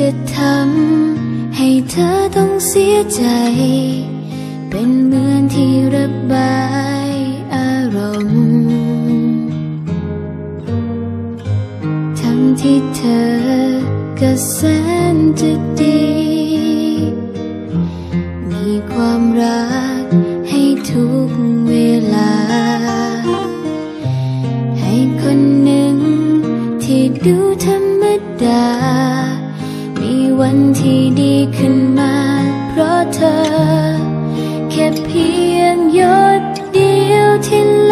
จะทำให้เธอต้องเสียใจ เป็นเหมือนที่ระบายอารมณ์ทั้งที่เธอก็แสนจะดี มีความรักให้ทุกเวลา ให้คนหนึ่งที่ดูทำ วันที่ดีขึ้นมา เพราะเธอ แค่เพียงหยดเดียวที่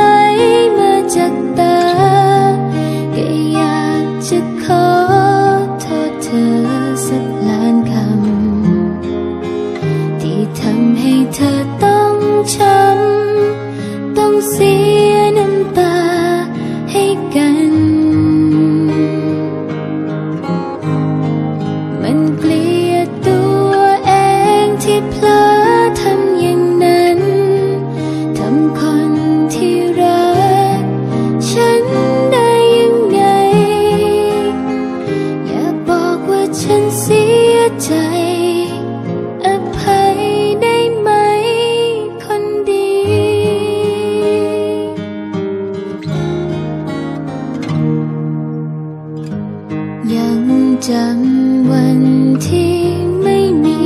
จำวันที่ไม่มี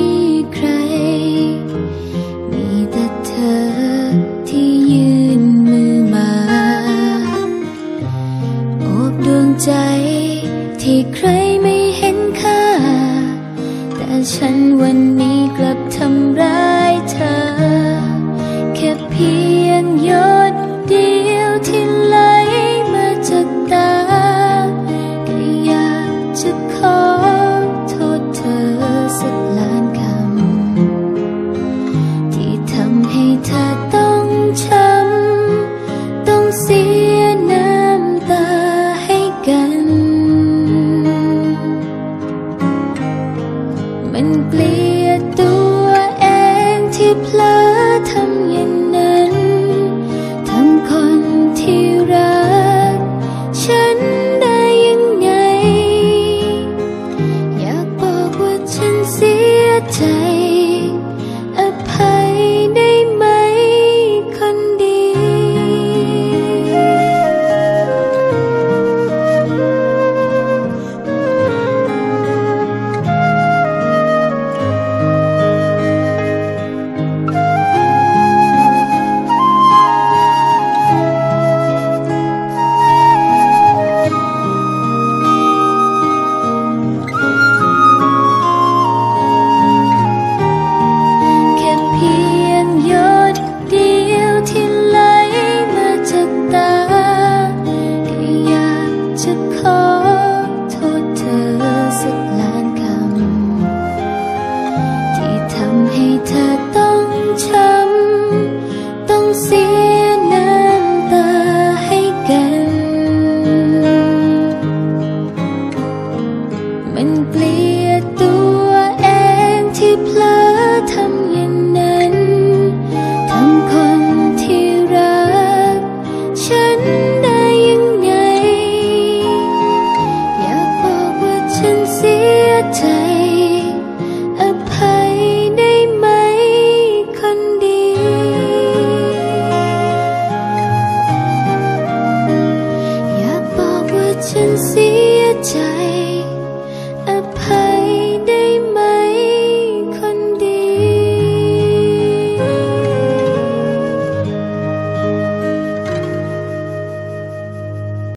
ใคร มีแต่เธอที่ยืนมือมาอบดวงใจที่ใครไม่เห็นค่า แต่ฉันวันนี้กลับทำร้ายเธอ แค่เพียงยอ sit 在